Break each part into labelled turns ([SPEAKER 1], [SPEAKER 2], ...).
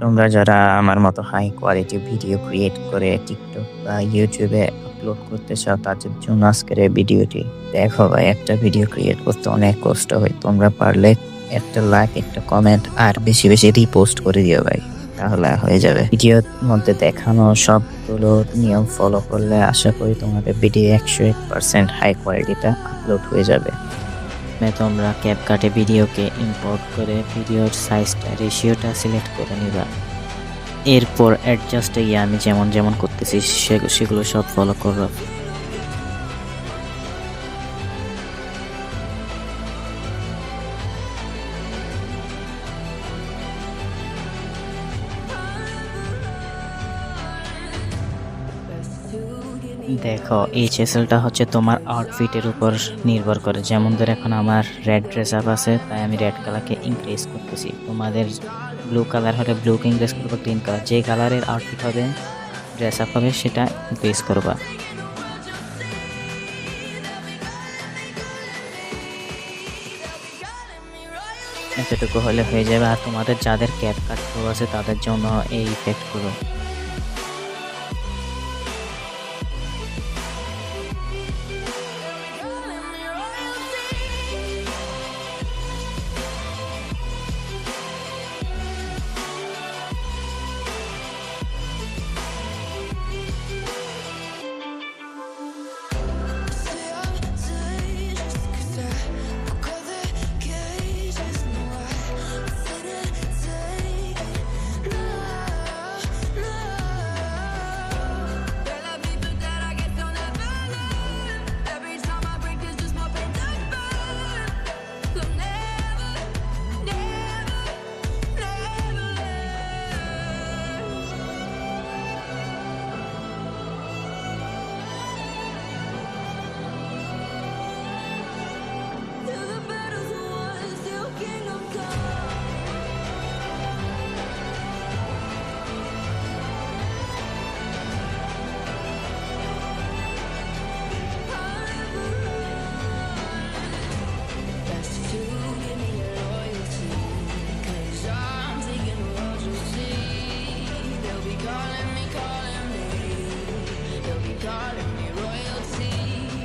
[SPEAKER 1] তোমরা যারা আমার মতো হাই কোয়ালিটি ভিডিও ক্রিয়েট করে টিকটক বা ইউটিউবে আপলোড করতে চাও, তাদের জন্য আজকের এই ভিডিওটি দেখো ভাই। একটা ভিডিও ক্রিয়েট করতে অনেক কষ্ট হয়। তোমরা পারলে একটা লাইক একটা কমেন্ট আর বেশি বেশি রিপোস্ট করে দিও ভাই। তাহলে হয়ে যাবে। ভিডিওর মধ্যে দেখানো সবগুলো নিয়ম ফলো করলে আশা করি তোমাদের ভিডিও একশো এক পার্সেন্ট হাই কোয়ালিটিটা আপলোড হয়ে যাবে। প্রথমে তোমরা ক্যাপকাটে ভিডিওকে ইম্পোর্ট করে ভিডিওর সাইজটা রেশিওটা সিলেক্ট করে নিবা। এরপর অ্যাডজাস্টে গিয়ে আমি যেমন যেমন করতেছি সেগুলো সব ফলো করো দেখো, এই চেসেলটা হচ্ছে তোমার আউটফিটের উপর নির্ভর করে। যেমন ধর এখন আমার রেড ড্রেস আপ আছে, তাই আমি রেড কালারকে ইনক্রিজ করতেছি। তোমাদের ব্লু কালার হলে ব্লুকে ইনক্রিজ করব গ্রিন কালার যে কালারের আউটফিট হবে ড্রেস আপ হবে, সেটা ইনক্রিজ করবা। এতটুকু হলে হয়ে যাবে। আর তোমাদের যাদের ক্যাপ কাট আছে, তাদের জন্য এই ইফেক্টগুলো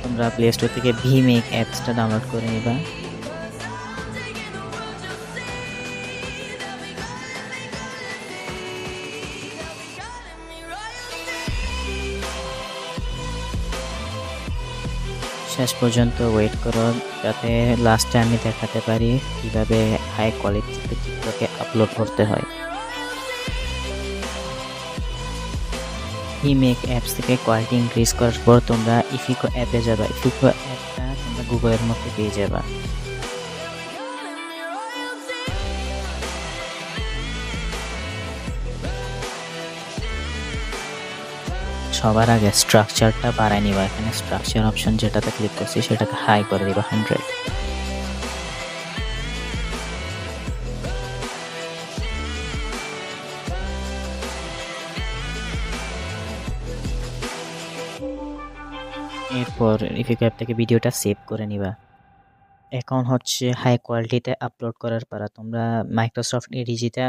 [SPEAKER 1] তোমরা প্লে স্টোর থেকে ভিমেক অ্যাপসটা ডাউনলোড করে নিবা। শেষ পর্যন্ত ওয়েট করো, যাতে লাস্টে আমি দেখাতে পারি কীভাবে হাই কোয়ালিটিতে চিত্রকে আপলোড করতে হয়। ইমেক অ্যাপস থেকে কোয়ালিটি ইনক্রিজ করার পর তোমরা ইফিকো অ্যাপে যাবা। ইফিকো অ্যাপটা তোমরা গুগলের মধ্যে পেয়ে যাবা। সবার আগে স্ট্রাকচারটা বাড়ায় নিবা। এখানে স্ট্রাকচার অপশন যেটাতে ক্লিক করছি, সেটাকে হাই করে দিবা হান্ড্রেড এরপর ইফিকো অ্যাপ থেকে ভিডিওটা সেভ করে নিবা। এখন হচ্ছে হাই কোয়ালিটিতে আপলোড করার পর তোমরা মাইক্রোসফট এডিজিটা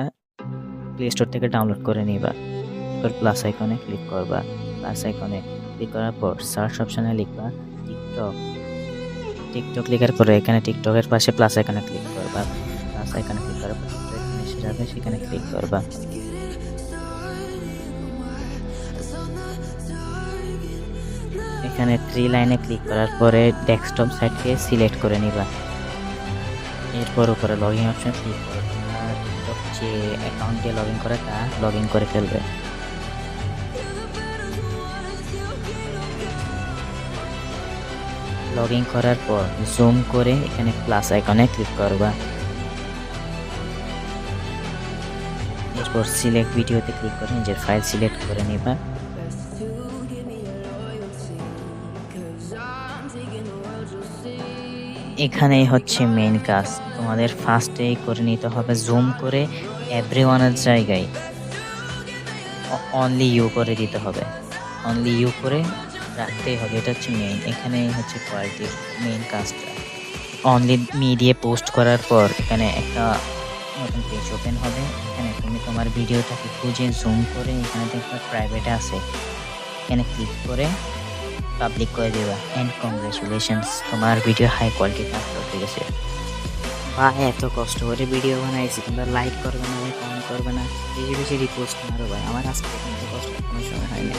[SPEAKER 1] প্লে স্টোর থেকে ডাউনলোড করে নিবা। এরপর প্লাস আইকনে ক্লিক করবা। প্লাস আইকনে ক্লিক করার পর সার্চ অপশনে লিখবা টিকটক টিকটক লেখার পরে এখানে টিকটকের পাশে প্লাস আইকনে ক্লিক করবা। প্লাস আইকনে ক্লিক করার পর এখানে সেখানে ক্লিক করবা। এখানে থ্রি লাইনে ক্লিক করার পরে ডেস্কটপ সাইটকে সিলেক্ট করে নিবা। এরপর উপরে লগ ইন অপশন ক্লিক করে যে অ্যাকাউন্ট দিয়ে লগ ইন করে তা লগ ইন করে ফেলবে। লগ ইন করার পর জুম করে এখানে প্লাস আইকনে ক্লিক করবা। এরপর সিলেক্ট ভিডিওতে ক্লিক করে নিজের ফাইল সিলেক্ট করে নিবা। এখানেই হচ্ছে মেন কাজ। তোমাদের ফার্স্টেই করে নিতে হবে জুম করে এভরি ওয়ানের জায়গায় অনলি ইউ করে দিতে হবে। অনলি ইউ করে রাখতেই হবে, এটা হচ্ছে মেইন এখানেই হচ্ছে কোয়ালিটির মেইন কাজটা। অনলি মি দিয়ে পোস্ট করার পর এখানে একটা নতুন পেজ ওপেন হবে। এখানে তুমি তোমার ভিডিওটাকে খুঁজে জুম করে এখানে দেখবে প্রাইভেট আছে। এখানে ক্লিক করে পাবলিক করে দেবা। অ্যান্ড কংগ্রেচুলেশনস তোমার ভিডিও হাই কোয়ালিটিতে আপলোড হয়ে গেছে। বা এত কষ্ট করে ভিডিও বানাইছি, তোমরা লাইক করবে না কমেন্ট করবে না। বেশি বেশি রিপোস্ট মারো ভাই, আমার আজকে কষ্ট কোনো সময় হয় না